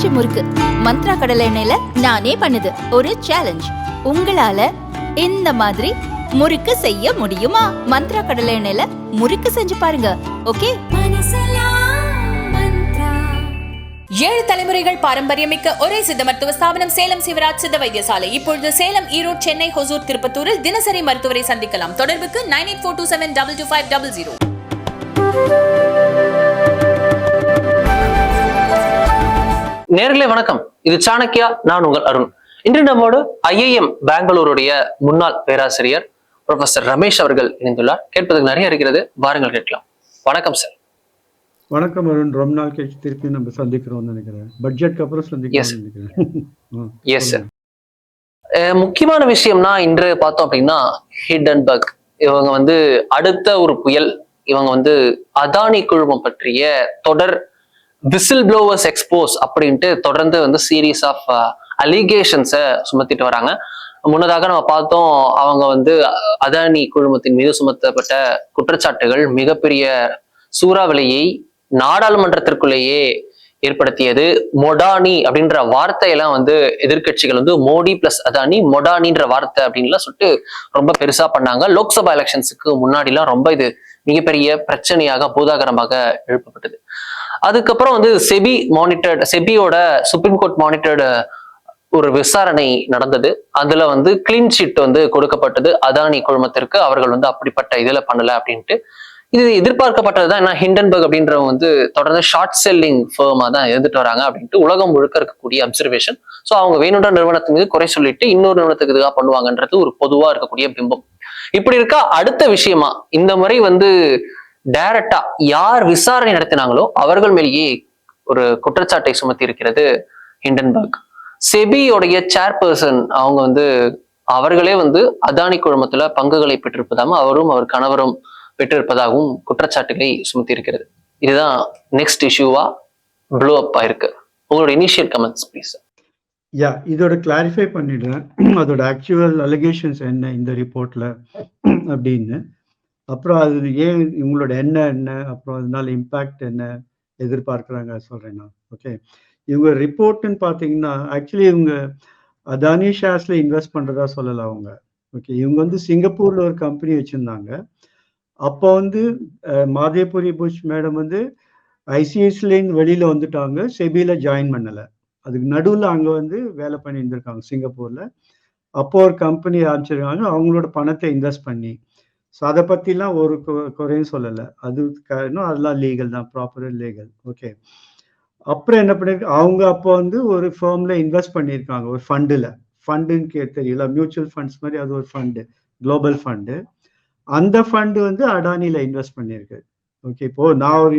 பஞ்சு முறுக்கு. மந்த்ரா கடலை எண்ணெயில நானே பண்ணுது. ஒரு சேலஞ்ச் உங்களால இந்த மாதிரி முறுக்கு செய்ய முடியுமா? மந்த்ரா கடலை எண்ணெயில முறுக்கு செஞ்சு பாருங்க. ஓகே? ஏழு தலைமுறைகள் பாரம்பரியமிக்க ஒரே சித்த மருத்துவ ஸ்தாபனம் சேலம் சிவராஜ் சித்த வைத்தியசாலை. இப்பொழுது சேலம் ஈரோடு சென்னை ஹொசூர் திருப்பத்தூரில் தினசரி மருத்துவரை சந்திக்கலாம். தொடர்புக்கு nine eight four two seven double two five double zero. நேர்களே வணக்கம். இது சாணக்கியா நான் உங்கள் அருண். இன்று நம்மோடு ஐஐஎம் பெங்களூருடைய முன்னாள் பேராசிரியர் ப்ரொஃபசர் ரமேஷ் அவர்கள் இணைந்துள்ளார். கேட்பதற்கு நிறைய இருக்கிறது. வாருங்கள் கேட்கலாம். வணக்கம் சார் வணக்கம் அருண். ரொம்ப நாள் கழிச்சு திருப்பி நம்ம சந்திக்கிறோம்னு நினைக்கிறேன். பட்ஜெட்க்கு அப்புறம் நினைக்கிறேன். ஆ, எஸ் சார் முக்கியமான விஷயம்னா இன்று பார்த்தோம் அப்படின்னா ஹிடன்பர்க் இவங்க வந்து அடுத்த ஒரு புயல். இவங்க வந்து அதானி குழுமம் பற்றிய தொடர் விசில் ப்ளோவர்ஸ் எக்ஸ்போஸ் அப்படின்ட்டு தொடர்ந்து வந்து சீரீஸ் ஆஃப் அலிகேஷன்ஸை சுமத்திட்டு வராங்க. முன்னதாக நம்ம பார்த்தோம் அவங்க வந்து அதானி குழுமத்தின் மீது சுமத்தப்பட்ட குற்றச்சாட்டுகள் மிகப்பெரிய சூறாவளியை நாடாளுமன்றத்திற்குள்ளேயே ஏற்படுத்தியது. மொடானி அப்படின்ற வார்த்தையெல்லாம் வந்து எதிர்க்கட்சிகள் வந்து மோடி பிளஸ் அதானி மொடானின்ற வார்த்தை அப்படின்லாம் சொல்லிட்டு ரொம்ப பெருசா பண்ணாங்க. லோக்சபா எலெக்ஷன்ஸுக்கு முன்னாடிலாம் ரொம்ப இது மிகப்பெரிய பிரச்சனையாக பூதாகரமாக எழுப்பப்பட்டது. அதுக்கப்புறம் வந்து செபி மானிட்டர்ட் செபியோட சுப்ரீம் கோர்ட் மானிட்டர்டு ஒரு விசாரணை நடந்தது. அதுல வந்து கிளீன் ஷீட் வந்து கொடுக்கப்பட்டது. அதானி குழுமத்திற்கு அவர்கள் வந்து அப்படிப்பட்ட இதுல பண்ணல அப்படின்ட்டு. இது எதிர்பார்க்கப்பட்டதுதான். ஏன்னா ஹிண்டன்பர்க் அப்படின்றவங்க வந்து தொடர்ந்து ஷார்ட் செல்லிங் ஃபேமா தான் இருந்துட்டு வராங்க அப்படின்ட்டு உலகம் முழுக்க இருக்கக்கூடிய அப்சர்வேஷன் ஸோ அவங்க வேணுன்ற நிறுவனத்துக்கு மீது குறை சொல்லிட்டு இன்னொரு நிறுவனத்துக்கு இதுவாக பண்ணுவாங்கன்றது ஒரு பொதுவா இருக்கக்கூடிய பிம்பம். இப்படி இருக்கா? அடுத்த விஷயமா இந்த முறை வந்து டைரக்டா யார் விசாரணை நடத்தினாங்களோ அவர்கள் மேலேயே ஒரு குற்றச்சாட்டை சுமத்தி இருக்கிறது ஹிண்டன்பர்க் செபியோடைய சேர்பர்சன் அவங்க வந்து அவர்களே வந்து அதானி குழுமத்துல பங்குகளை பெற்றிருப்பதாகவும் அவரும் அவர் கணவரும் பெற்றிருப்பதாகவும் குற்றச்சாட்டுகளை சுமத்தி இருக்கிறது இதுதான் நெக்ஸ்ட் இஷ்யூவா ப்ளோ அப் ஆயிருக்கு. உங்களோட இனிஷியல் கமெண்ட்ஸ் ப்ளீஸ் யா இதோட கிளாரிஃபை பண்ணிடுறேன். அதோட ஆக்சுவல் அலிகேஷன்ஸ் என்ன இந்த ரிப்போர்ட்ல அப்படின்னு. அப்புறம் அது ஏன் இவங்களோட என்ன என்ன? அப்புறம் அதனால இம்பேக்ட் என்ன? எதிர்பார்க்குறாங்க? சொல்கிறேன்னா நான். ஓகே இவங்க ரிப்போர்ட்டுன்னு பார்த்தீங்கன்னா ஆக்சுவலி இவங்க அதானி ஷேர்ஸ்ல இன்வெஸ்ட் பண்ணுறதா சொல்லலை அவங்க. ஓகே இவங்க வந்து சிங்கப்பூரில் ஒரு கம்பெனி வச்சுருந்தாங்க. அப்போ வந்து மாதேபுரி புஷ் மேடம் வந்து ஐசிஐசிலேருந்து வெளியில் வந்துட்டாங்க. செபியில் ஜாயின் பண்ணலை. அதுக்கு நடுவில் அங்கே வந்து வேலை பண்ணி இருந்திருக்காங்க சிங்கப்பூரில். அப்போ ஒரு கம்பெனி ஆரம்பிச்சிருக்காங்க. அவங்களோட பணத்தை இன்வெஸ்ட் பண்ணி ஸோ அதை பற்றிலாம் ஒரு குறையும் சொல்லலை. அது இன்னும் அதெல்லாம் லீகல் தான் ப்ராப்பர் லீகல் ஓகே அப்புறம் என்ன பண்ணியிருக்கு அவங்க அப்போ வந்து ஒரு ஃபேர்ம்ல இன்வெஸ்ட் பண்ணியிருக்காங்க ஒரு ஃபண்டில் ஃபண்டுன்னு கே தெரியல. மியூச்சுவல் ஃபண்ட்ஸ் மாதிரி அது ஒரு ஃபண்டு குளோபல் ஃபண்டு அந்த ஃபண்டு வந்து அடானியில் இன்வெஸ்ட் பண்ணியிருக்கு. ஓகே இப்போ நான் ஒரு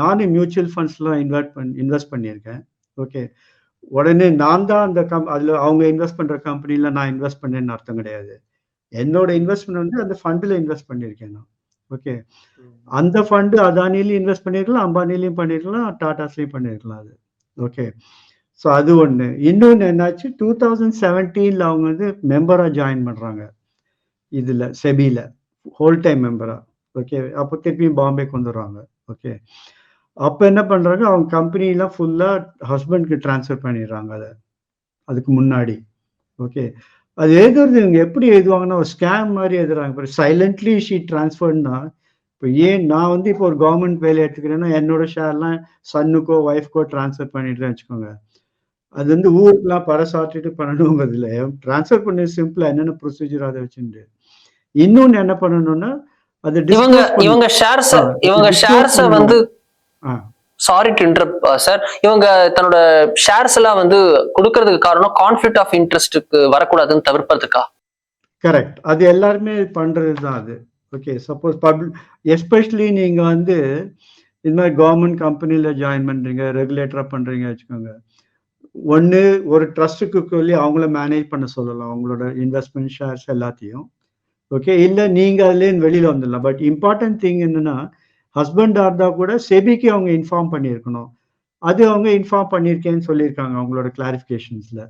நானும் மியூச்சுவல் ஃபண்ட்ஸ்லாம் இன்வெஸ்ட் பண்ணி இன்வெஸ்ட் பண்ணியிருக்கேன். ஓகே உடனே நான் தான் அந்த கம் அதில் அவங்க இன்வெஸ்ட் பண்ணுற கம்பெனியில் நான் இன்வெஸ்ட் பண்ணேன்னு அர்த்தம் கிடையாது. என்னோட இன்வெஸ்ட்மெண்ட் வந்து அந்த ஃபண்டில் இன்வெஸ்ட் பண்ணியிருக்கேன் நான். ஓகே அந்த ஃபண்டு அதானிலையும் இன்வெஸ்ட் பண்ணிருக்கலாம் அம்பானிலையும் பண்ணிருக்கலாம் டாடாஸ்லையும் பண்ணிருக்கலாம் அது. ஓகே ஸோ அது ஒன்று இன்னொன்று என்னாச்சு? டூ தௌசண்ட் செவன்டீனில் அவங்க வந்து மெம்பராக ஜாயின் பண்ணுறாங்க இதில் செபியில் ஹோல் டைம் மெம்பராக ஓகே அப்போ திருப்பியும் பாம்பேக்கு வந்துடுறாங்க ஓகே அப்போ என்ன பண்ணுறாங்க அவங்க கம்பெனிலாம் ஃபுல்லாக ஹஸ்பண்ட்க்கு ட்ரான்ஸ்ஃபர் பண்ணிடுறாங்க அதை. அதுக்கு முன்னாடி. ஓகே அது எழுதுறது இவங்க எப்படி எழுதுவாங்கன்னா ஒரு ஸ்கேம் மாதிரி எழுதுறாங்க இப்போ சைலண்ட்லி ஷீ ட்ரான்ஸ்ஃபர்னா இப்போ ஏன் நான் வந்து இப்போ ஒரு கவர்மெண்ட் வேலை எடுத்துக்கிறேன்னா என்னோட ஷேர்லாம் சன்னுக்கோ ஒய்ஃப்க்கோ ட்ரான்ஸ்ஃபர் பண்ணிடுறேன் வச்சுக்கோங்க அது வந்து ஊருக்குலாம் பரசாட்டிட்டு பண்ணணுங்கிறது இல்லை ட்ரான்ஸ்ஃபர் பண்ணி சிம்பிளா என்னென்ன ப்ரொசீஜர் அதை வச்சுட்டு இன்னொன்னு என்ன பண்ணணும்னா அது இவங்க. இவங்க ஷேர்ஸ் இவங்க ஷேர்ஸ. வந்து ஆ. சாரி டு இன்டர்ப் சார் இவங்க தன்னோட ஷேர்ஸ் எல்லாம் வந்து கொடுக்கறதுக்கு காரணம் கான்ஃபிளிக் ஆஃப் இன்ட்ரெஸ்ட்டுக்கு வரக்கூடாதுன்னு தவிர்ப்பதுக்கா கரெக்ட் அது எல்லாருமே பண்றது தான் அது. ஓகே சப்போஸ் பப்ளிக் எஸ்பெஷலி நீங்க வந்து இது மாதிரி கவர்மெண்ட் கம்பெனியில ஜாயின் பண்றீங்க ரெகுலேட்டரா பண்றீங்க வச்சுக்கோங்க. ஒன்று ஒரு ட்ரஸ்ட்டுக்கு சொல்லி அவங்கள மேனேஜ் பண்ண சொல்லலாம். அவங்களோட இன்வெஸ்ட்மெண்ட் ஷேர்ஸ் எல்லாத்தையும். ஓகே இல்லை நீங்கள் அதுலேருந்து வெளியில் வந்துடலாம். பட் இம்பார்ட்டன்ட் திங் என்னன்னா ஹஸ்பண்டாக இருந்தால் கூட செபிக்கு அவங்க இன்ஃபார்ம் பண்ணியிருக்கணும். அது அவங்க இன்ஃபார்ம் பண்ணியிருக்கேன்னு சொல்லியிருக்காங்க அவங்களோட கிளாரிஃபிகேஷன்ஸில்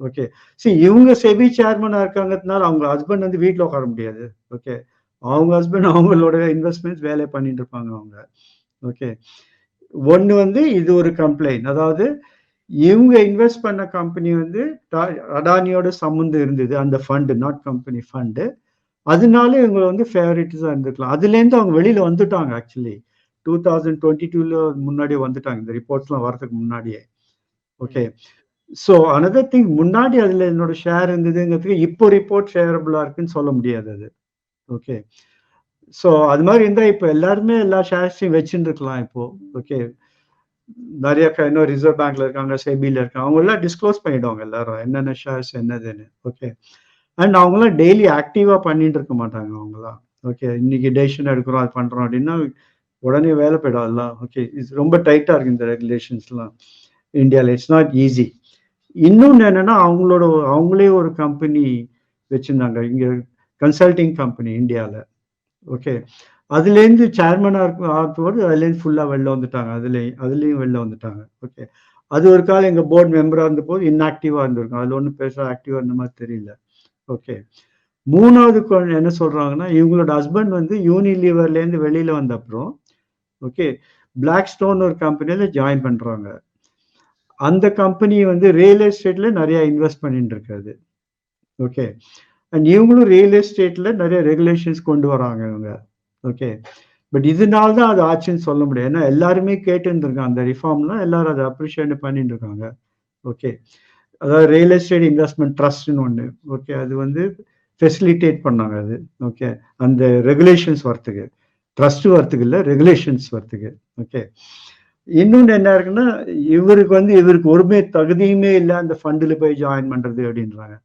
ஓகே சரி இவங்க செபி சேர்மனாக இருக்காங்கிறதுனால அவங்க ஹஸ்பண்ட் வந்து வீட்டில் உட்கார முடியாது. ஓகே அவங்க ஹஸ்பண்ட் அவங்களோட இன்வெஸ்ட்மெண்ட்ஸ் வேலை பண்ணிட்டு இருப்பாங்க அவங்க. ஓகே ஒன்று வந்து இது ஒரு கம்ப்ளைண்ட் அதாவது இவங்க இன்வெஸ்ட் பண்ண கம்பெனி வந்து டா- அடானியோட சம்மந்தம் இருந்தது. அந்த ஃபண்டு நாட் கம்பெனி ஃபண்டு அதனால இவங்க வந்து ஃபேவரட்டிஸாக இருந்துக்கலாம். அதுலேருந்து அவங்க வெளியில் வந்துட்டாங்க ஆக்சுவலி டூ தௌசண்ட் டுவெண்ட்டி டூல முன்னாடியே வந்துட்டாங்க. இந்த ரிப்போர்ட்ஸ்லாம் வரதுக்கு முன்னாடியே. ஓகே ஸோ அனதர் திங் முன்னாடி அதில் என்னோட ஷேர் இருந்ததுங்கிறதுக்கு இப்போ ரிப்போர்ட் ஷேரபுளாக இருக்குன்னு சொல்ல முடியாது அது. ஓகே ஸோ அது மாதிரி இருந்தால் இப்போ எல்லாருமே எல்லா ஷேர்ஸையும் வச்சுட்டு இருக்கலாம் இப்போ. ஓகே நிறைய இன்னும் ரிசர்வ் பேங்க்ல இருக்காங்க செபில இருக்காங்க. அவங்க எல்லாம் டிஸ்க்ளோஸ் பண்ணிடுவாங்க எல்லாரும். என்னென்ன ஷேர்ஸ் என்னதுன்னு. ஓகே அண்ட் அவங்களாம் டெய்லி ஆக்டிவாக பண்ணிட்டு இருக்க மாட்டாங்க அவங்களாம் ஓகே இன்னைக்கு டெசிஷன் எடுக்கிறோம் அது பண்றோம் அப்படின்னா உடனே வேலை போயிடும் ஓகே இது ரொம்ப டைட்டாக இருக்கு இந்த ரெகுலேஷன்ஸ்லாம் இந்தியாவில் இட்ஸ் நாட் ஈஸி இன்னொன்று என்னன்னா அவங்களோட அவங்களே ஒரு கம்பெனி வச்சிருந்தாங்க. இங்கே கன்சல்டிங் கம்பெனி இந்தியாவில் ஓகே அதுலேருந்து சேர்மனாக இருக்கும் ஆகும்போது அதுலேருந்து ஃபுல்லாக வெளில வந்துட்டாங்க. அதுலேயும் அதுலேயும் வெளில வந்துட்டாங்க. ஓகே அது ஒரு காலம் எங்கள் போர்டு மெம்பராக இருந்தபோது இன்ஆக்டிவாக இருந்திருக்கும். அதில் ஒன்றும் பெருசாக ஆக்டிவாக இருந்த மாதிரி தெரியல. ஓகே மூணாவது கொ- என்ன சொல்கிறாங்கன்னா இவங்களோட ஹஸ்பண்ட் வந்து யூனிலீவர்லேருந்து வெளியில் வந்த அப்புறம் ஓகே பிளாக் ஸ்டோன் ஒரு கம்பெனியில் ஜாயின் பண்ணுறாங்க அந்த கம்பெனி வந்து ரியல் எஸ்டேட்ல நிறைய இன்வெஸ்ட் பண்ணிட்டு இருக்காது. ஓகே அண்ட் இவங்களும் ரியல் எஸ்டேட்ல நிறைய ரெகுலேஷன்ஸ் கொண்டு வராங்க இவங்க. ஓகே பட் இதனால தான் அது ஆச்சுன்னு சொல்ல முடியும். ஏன்னா எல்லாருமே கேட்டுருக்காங்க அந்த ரிஃபார்ம்லாம் எல்லாரும் அதை அப்ரிஷியேட் பண்ணிட்டு இருக்காங்க. ஓகே அதாவது ரியல் எஸ்டேட் இன்வெஸ்ட்மெண்ட் ட்ரஸ்ட்னு ஒன்று ஓகே அது வந்து ஃபெசிலிட்டேட் பண்ணாங்க அது. ஓகே அந்த ரெகுலேஷன்ஸ் வரத்துக்கு ட்ரஸ்ட் வரத்துக்கு இல்லை ரெகுலேஷன்ஸ் வரத்துக்கு ஓகே இன்னொன்று என்ன இருக்குன்னா இவருக்கு வந்து இவருக்கு ஒருமே தகுதியுமே இல்லை அந்த ஃபண்டில் போய் ஜாயின் பண்ணுறது அப்படின்றாங்க.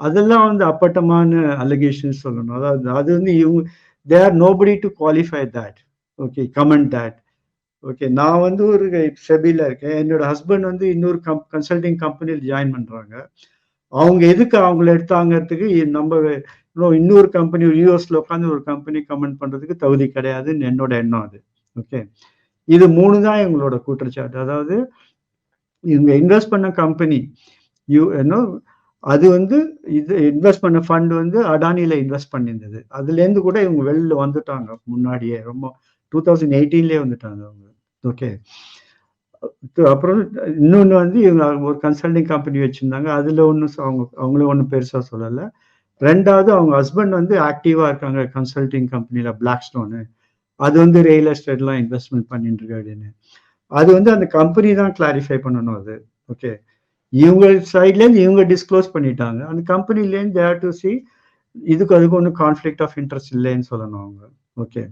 அதெல்லாம் வந்து அப்பட்டமான அலிகேஷன்ஸ் சொல்லணும். அதாவது அது வந்து இவங்க they are nobody to qualify that okay comment that okay நான் வந்து ஒரு செபியில் இருக்கேன். என்னோட ஹஸ்பண்ட் வந்து இன்னொரு கம் கன்சல்டிங் கம்பெனியில் ஜாயின் பண்ணுறாங்க அவங்க எதுக்கு அவங்கள எடுத்தாங்கிறதுக்கு நம்ம இன்னும் இன்னொரு கம்பெனி யூஎஸ்ல உட்காந்து ஒரு கம்பெனி கமெண்ட் பண்ணுறதுக்கு தகுதி கிடையாதுன்னு என்னோட எண்ணம் அது. ஓகே இது மூணு தான் எங்களோட குற்றச்சாட்டு. அதாவது இவங்க இன்வெஸ்ட் பண்ண கம்பெனி யூ என்ன அது வந்து இது இன்வெஸ்ட் பண்ண ஃபண்ட் வந்து அடானியில் இன்வெஸ்ட் பண்ணியிருந்தது. அதுலேருந்து கூட இவங்க வெளில வந்துட்டாங்க முன்னாடியே. ரொம்ப டூ தௌசண்ட் எயிட்டீன்லேயே வந்துட்டாங்க அவங்க. ஓகே அப்புறம் இன்னொன்று வந்து இவங்க ஒரு கன்சல்டிங் கம்பெனி வச்சுருந்தாங்க. அதில் ஒன்றும் அவங்க அவங்களும் ஒன்றும் பெருசாக சொல்லலை. ரெண்டாவது அவங்க ஹஸ்பண்ட் வந்து ஆக்டிவாக இருக்காங்க கன்சல்டிங் கம்பெனியில் பிளாக் ஸ்டோனு அது வந்து ரியல் எஸ்டேட்லாம் இன்வெஸ்ட்மெண்ட் பண்ணிட்டு இருக்கு அப்படின்னு அது வந்து அந்த கம்பெனி தான் கிளாரிஃபை பண்ணணும் அது. ஓகே இவங்க சைட்லேருந்து இவங்க டிஸ்க்ளோஸ் பண்ணிட்டாங்க. அந்த கம்பெனிலேருந்து தேர் டு சி இதுக்கு அதுக்கு ஒன்றும் கான்ஃப்ளிக்ட் ஆஃப் இன்ட்ரெஸ்ட் இல்லைன்னு சொல்லணும் அவங்க. ஓகே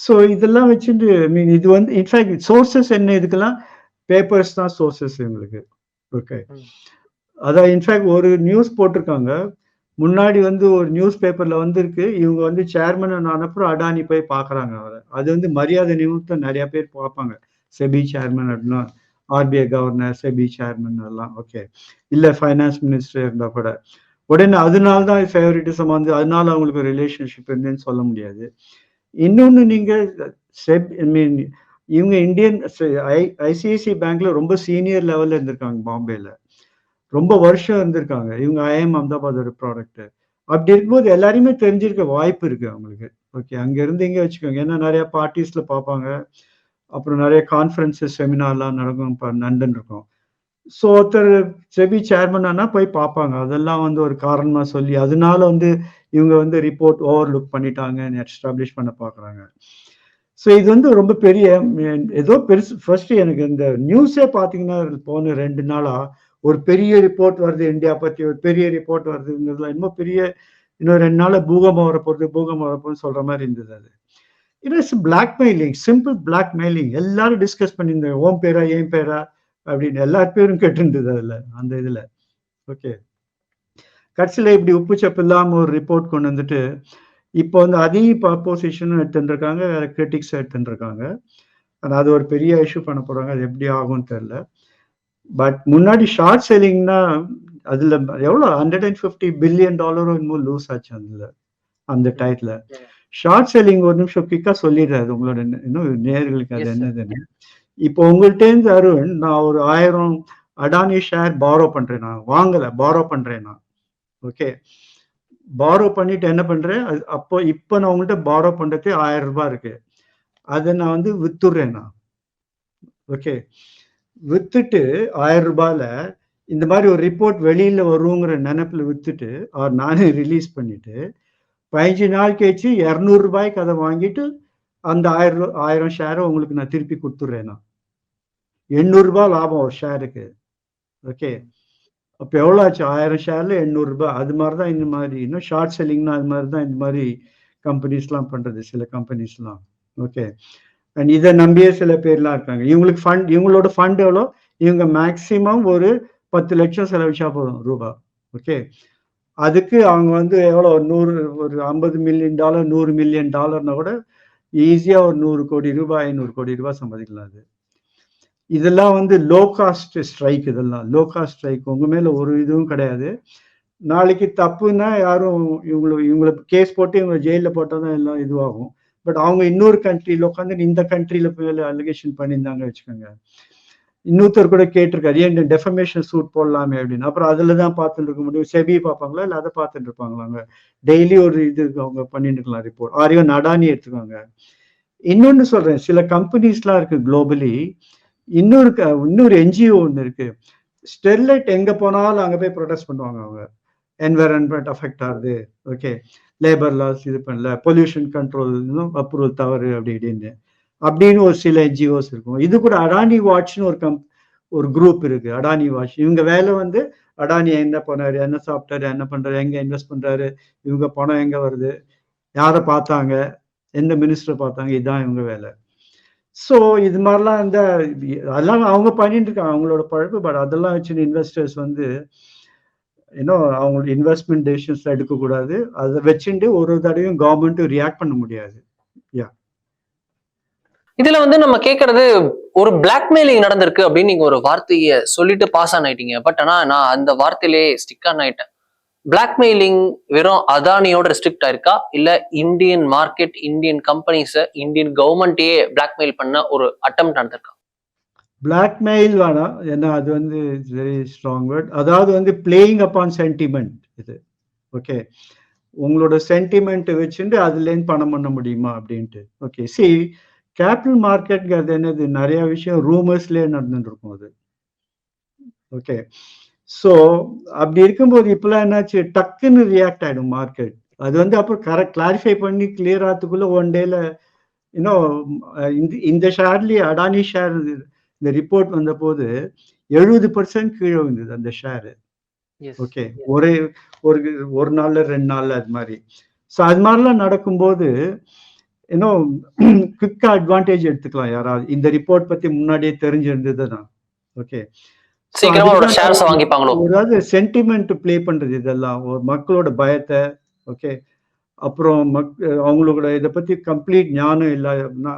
ஸோ இதெல்லாம் வச்சுட்டு மீன் இது வந்து இன்ஃபேக்ட் சோர்சஸ் என்ன இதுக்கெல்லாம் பேப்பர்ஸ் தான் சோர்சஸ் இவங்களுக்கு ஓகே அதான் இன்ஃபேக்ட் ஒரு நியூஸ் போட்டிருக்காங்க. முன்னாடி வந்து ஒரு நியூஸ் பேப்பர்ல வந்திருக்கு. இவங்க வந்து சேர்மன் அனுப்புறம் அடானி போய் பார்க்கறாங்க அவரை. அது வந்து மரியாதை நிமித்தம் நிறைய பேர் பார்ப்பாங்க. செபி சேர்மன் அப்படின்னா ஆர்பிஐ கவர்னர் செபி சேர்மன் எல்லாம். ஓகே இல்ல ஃபைனான்ஸ் மினிஸ்டர் இருந்தா கூட. உடனே அதனால தான் ஃபேவரட்டிசம் வந்து அதனால அவங்களுக்கு ரிலேஷன்ஷிப் இருந்தேன்னு சொல்ல முடியாது. இன்னொன்று நீங்கள் செப் ஐ மீன் இவங்க இந்தியன் ஐசிஐசி பேங்க்ல ரொம்ப சீனியர் லெவல்ல இருந்திருக்காங்க பாம்பேல. ரொம்ப வருஷம் இருந்திருக்காங்க. இவங்க ஐஎம் அஹமதாபாத் ப்ராடக்ட் அப்படி இருக்கும்போது எல்லாரையுமே தெரிஞ்சிருக்க வாய்ப்பு இருக்கு அவங்களுக்கு. ஓகே அங்க இருந்து வச்சுக்கோங்க. ஏன்னா நிறைய பார்ட்டிஸ்ல பார்ப்பாங்க. அப்புறம் நிறைய கான்ஃபரன்சஸ் செமினார்லாம் நடக்கும். இப்போ நண்டன் இருக்கும். ஸோ ஒருத்தர் செபி சேர்மன் ஆனால் போய் பார்ப்பாங்க. அதெல்லாம் வந்து ஒரு காரணமா சொல்லி அதனால வந்து இவங்க வந்து ரிப்போர்ட் ஓவர் லுக் பண்ணிட்டாங்கன்னு எஸ்டாப்ளிஷ் பண்ண பார்க்குறாங்க. ஸோ இது வந்து ரொம்ப பெரிய ஏதோ பெருசு ஃபர்ஸ்ட் எனக்கு இந்த நியூஸே பார்த்தீங்கன்னா போன ரெண்டு நாளா ஒரு பெரிய ரிப்போர்ட் வருது இந்தியா பத்தி ஒரு பெரிய ரிப்போர்ட் வருதுங்கிறதுல இன்னும் பெரிய இன்னும் ரெண்டு நாள்ல பூகம்பம் வரப்போகுது பூகம்பம் வரப்போகுதுன்னு சொல்ற மாதிரி இருந்தது அது. It's blackmailing simple blackmailing எல்லாரும் டிஸ்கஸ் பண்ணியிருந்தாங்க. ஓம் பேரா ஏன் பேரா? அப்படின்னு எல்லா பேரும் கேட்டுருந்தது அதுல அந்த இதுல. ஓகே கடைசியில் இப்படி உப்பு சப்பு இல்லாம ஒரு ரிப்போர்ட் கொண்டு வந்துட்டு இப்போ வந்து அதையும் அப்போசிஷனும் எடுத்துட்டு இருக்காங்க கிரிட்டிக்ஸ் எடுத்துட்டு இருக்காங்க ஆனா அது ஒரு பெரிய இஷ்யூ பண்ண போறாங்க அது எப்படி ஆகும்னு தெரியல. பட் முன்னாடி ஷார்ட் செல்லிங்னா அதுல எவ்வளோ? ஹண்ட்ரட் அண்ட் ஃபிஃப்டி பில்லியன் டாலரும் இன்னும் லூஸ் ஆச்சு அதுல அந்த டயத்துல ஷார்ட் செல்லிங் ஒரு நிமிஷம் குயிக்கா சொல்லிடுறாரு உங்களோட இன்னும் நேர்களுக்கு அது. என்னதுன்னு. இப்போ உங்கள்கிட்டேருந்து அருண் நான் ஒரு ஆயிரம் அடானி ஷேர் பாரோ பண்றேன் நான். வாங்கல பாரோ பண்றேன் நான். ஓகே பாரோ பண்ணிட்டு என்ன பண்றேன்? அது அப்போ இப்போ நான் உங்கள்கிட்ட பாரோ பண்றதுக்கு ஆயிரம் ரூபாய் இருக்கு. அதை நான் வந்து வித்துடுறேன் நான். ஓகே வித்துட்டு ஆயிரம் ரூபாயில இந்த மாதிரி ஒரு ரிப்போர்ட் வெளியில வருங்கிற நினைப்புல வித்துட்டு அவர் நானே ரிலீஸ் பண்ணிட்டு பதினஞ்சு நாள் கழிச்சு இரநூறுபாய்க்கு அதை வாங்கிட்டு அந்த ஆயிரம் ரூ- ஆயிரம் ஷேரை உங்களுக்கு நான் திருப்பி கொடுத்துட்றேன்? நான் எண்ணூறுரூபா லாபம் ஒரு ஷேருக்கு ஓகே அப்போ எவ்வளோ ஆச்சு? ஆயிரம் ஷேரில் எண்ணூறுரூபா அது மாதிரி தான் இந்த மாதிரி இன்னும் ஷார்ட் செல்லிங்னா அது மாதிரி தான் இந்த மாதிரி கம்பெனிஸ்லாம் பண்ணுறது சில கம்பெனிஸ்லாம் ஓகே அண்ட் இதை நம்பியே சில பேர்லாம் இருக்காங்க. இவங்களுக்கு ஃபண்ட் இவங்களோட ஃபண்ட் எவ்வளோ? இவங்க மேக்சிமம் ஒரு பத்து லட்சம் செலவிச்சா போதும் ரூபா ஓகே அதுக்கு அவங்க வந்து எவ்வளோ? நூறு ஒரு ஐம்பது மில்லியன் டாலர் நூறு மில்லியன் டாலர்னா கூட ஈஸியாக ஒரு நூறு கோடி ரூபாய் ஐநூறு கோடி ரூபாய் சம்பாதிக்கலாம் அது. இதெல்லாம் வந்து லோ காஸ்ட் ஸ்ட்ரைக் இதெல்லாம். லோ காஸ்ட் ஸ்ட்ரைக் உங்க மேல ஒரு இதுவும் கிடையாது. நாளைக்கு தப்புன்னா யாரும் இவங்களை இவங்களை கேஸ் போட்டு இவங்களை ஜெயிலில் போட்டால் தான் எல்லாம் இதுவாகும். பட் அவங்க இன்னொரு கண்ட்ரியில் உட்காந்து இந்த கண்ட்ரியில் போய் அலிகேஷன் பண்ணியிருந்தாங்க வச்சுக்கோங்க. இன்னொருத்தர் கூட கேட்டிருக்காரு ஏன் டெஃபமேஷன் சூட் போடலாமே? அப்படின்னு. அப்புறம் அதில் தான் பார்த்துட்டு இருக்க முடியும். செபி பார்ப்பாங்களா? இல்லை அதை பார்த்துட்டு இருப்பாங்களாங்க? டெய்லி ஒரு இது இருக்கு, அவங்க பண்ணிட்டு இருக்கலாம் ரிப்போர்ட் ஆரியோ நடானி எடுத்துக்கோங்க. இன்னொன்று சொல்றேன். சில கம்பெனிஸ்லாம் இருக்கு குளோபலி இன்னொரு க- இன்னொரு என்ஜிஓ ஒன்று இருக்கு. ஸ்டெர்லைட் எங்க போனாலும் அங்கே போய் ப்ரொடெஸ்ட் பண்ணுவாங்க அவங்க. என்வரன்மெண்ட் அஃபெக்ட் ஆகுது. ஓகே லேபர் லாஸ் இது பண்ணல. பொல்யூஷன் கண்ட்ரோல் அப்ரூவல் தவறு அப்படி இப்படின்னு. அப்படின்னு ஒரு சில என்ஜிஓஸ் இருக்கும். இது கூட அடானி வாட்ச்னு ஒரு கம் ஒரு குரூப் இருக்கு அடானி வாட்ச் இவங்க வேலை வந்து அடானி என்ன பண்ணாரு என்ன சாப்பிட்டாரு என்ன பண்றாரு எங்க இன்வெஸ்ட் பண்றாரு இவங்க பணம் எங்க வருது யாரை பார்த்தாங்க எந்த மினிஸ்டர் பார்த்தாங்க இதுதான் இவங்க வேலை. ஸோ இது மாதிரிலாம் இந்த அதெல்லாம் அவங்க பண்ணிட்டு இருக்காங்க அவங்களோட பழப்பு பட் அதெல்லாம் வச்சு இன்வெஸ்டர்ஸ் வந்து இன்னும் அவங்களோட இன்வெஸ்ட்மெண்ட் டெசிஷன்ஸ் எடுக்கக்கூடாது. அதை வச்சுட்டு ஒரு தடவையும் கவர்மெண்ட்டும் ரியாக்ட் பண்ண முடியாது. யா இதுல வந்து நம்ம கேட்கறது ஒரு பிளாக்மெயிலிங் நடந்திருக்கு அப்படின்னு நீங்க ஒரு வார்த்தையை சொல்லிட்டு பாஸ் ஆன் ஆயிட்டீங்க. பட் ஆனா நான் அந்த வார்த்தையிலே ஸ்டிக் ஆன் ஆயிட்டேன். பிளாக்மெயிலிங் வெறும் அதானியோட ரெஸ்ட்ரிக்ட் ஆயிருக்கா? இல்ல Indian market Indian companies Indian கவர்மெண்ட்டையே blackmail பண்ண ஒரு அட்டம் நடந்திருக்கா? பிளாக்மெயில் வேணாம் ஏன்னா அது வந்து வெரி ஸ்ட்ராங் வேர்ட் அதாவது வந்து பிளேயிங் அப்பான் சென்டிமெண்ட் இது. ஓகே உங்களோட சென்டிமெண்ட்டை வச்சுட்டு அதுலேருந்து பணம் பண்ண முடியுமா அப்படின்ட்டு. ஓகே சி கேபிட்டல் மார்க்கெட்ங்கிறது என்னது? நிறைய விஷயம் ரூமர்ஸ்லேயே நடந்துட்டு இருக்கும் அது. ஓகே ஸோ அப்படி இருக்கும்போது இப்பெல்லாம் என்னாச்சு? டக்குன்னு ரியாக்ட் ஆயிடும் மார்க்கெட் அது வந்து அப்புறம் கரெக்ட் கிளாரிஃபை பண்ணி கிளியர் ஆகிறதுக்குள்ள ஒன் டேல இன்னும் இந்த இந்த ஷேர்லயே அடானி ஷேர் இந்த ரிப்போர்ட் வந்த போது எழுபது பர்சன்ட் கீழே வந்தது அந்த ஷேர் ஓகே ஒரே ஒரு ஒரு நாள்ல ரெண்டு நாள்ல அது மாதிரி. ஸோ அது மாதிரிலாம் நடக்கும்போது இன்னும் குவிக்கா அட்வான்டேஜ் எடுத்துக்கலாம் யாராவது. இந்த ரிப்போர்ட் பத்தி முன்னாடியே தெரிஞ்சிருந்ததுன்னா. ஓகே அதாவது சென்டிமெண்ட் ப்ளே பண்றது இதெல்லாம். மக்களோட பயத்தை ஓகே அப்புறம் மக் அவங்களோட இதை பத்தி கம்ப்ளீட் ஞானம் இல்லாத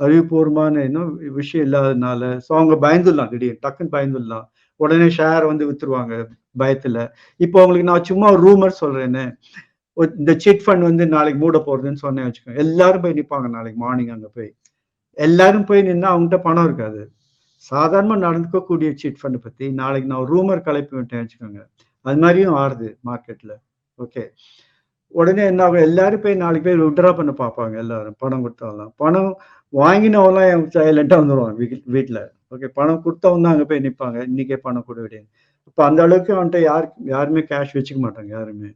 அறிவுபூர்வமான இன்னும் விஷயம் இல்லாததுனால. ஸோ அவங்க பயந்துடலாம் திடீர்னு டக்குன்னு பயந்துடலாம். உடனே ஷேர் வந்து வித்துருவாங்க பயத்துல. இப்போ அவங்களுக்கு நான் சும்மா ரூமர் சொல்றேன்னு இந்த சிட் ஃபண்ட் வந்து நாளைக்கு மூட போறதுன்னு சொன்னேன் வச்சுக்கோங்க. எல்லாரும் போய் நிற்பாங்க நாளைக்கு மார்னிங் அங்க போய். எல்லாரும் போய் நின்னா அவங்ககிட்ட பணம் இருக்காது. சாதாரணமா நடந்துக்கக்கூடிய சிட் ஃபண்ட் பத்தி நாளைக்கு நான் ரூமர் கலப்பி விட்டேன் வச்சுக்கோங்க. அது மாதிரியும் ஆறுது மார்க்கெட்ல. ஓகே. உடனே என்ன ஆகும்? எல்லாரும் போய் நாளைக்கு போய் விட்ரா பண்ண பார்ப்பாங்க எல்லாரும். பணம் கொடுத்தவங்களாம் பணம் வாங்கினவங்களாம் சைலண்டா வந்துடுவாங்க வீ- வீட்டுல ஓகே. பணம் கொடுத்தவங்க தான் அங்க போய் நிற்பாங்க இன்னைக்கே பணம் கொடு விடுங்க இப்போ அந்த அளவுக்கு அவன்கிட்ட யாரு யாருமே கேஷ் வச்சுக்க மாட்டாங்க யாருமே.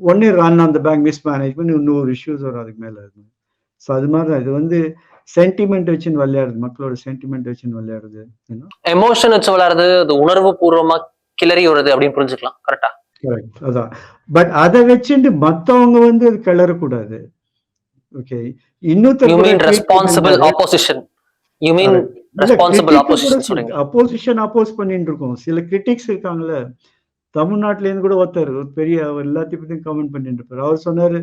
ஒன்னே ரன் அந்த பேங்க் மிஸ் மேனேஜ்மெண்ட் இன்னொரு இஷ்யூஸ் வரும் அதுக்கு மேல இருக்கும் ஸோ அது மாதிரி தான். இது வந்து சென்டிமெண்ட் வச்சுன்னு விளையாடுது. மக்களோட சென்டிமெண்ட் வச்சுன்னு விளையாடுது எமோஷன் வச்சு விளையாடுறது அது உணர்வு பூர்வமா கிளறி வருது அப்படின்னு புரிஞ்சுக்கலாம். கரெக்டா கரெக்ட் அதான். பட் அதை வச்சுட்டு மத்தவங்க வந்து அது கிளறக்கூடாது. Okay mean responsible opposition you mean responsible opposition opposition oppose பண்ணிட்டு இருக்கோம். சில கிரிட்டிக்ஸ் இருக்காங்கல்ல தமிழ்நாட்டிலேருந்து கூட ஒருத்தர் ஒரு பெரிய அவர் எல்லாத்தையும் பற்றியும் கமெண்ட் பண்ணிட்டு இருப்பார் அவர் சொன்னார்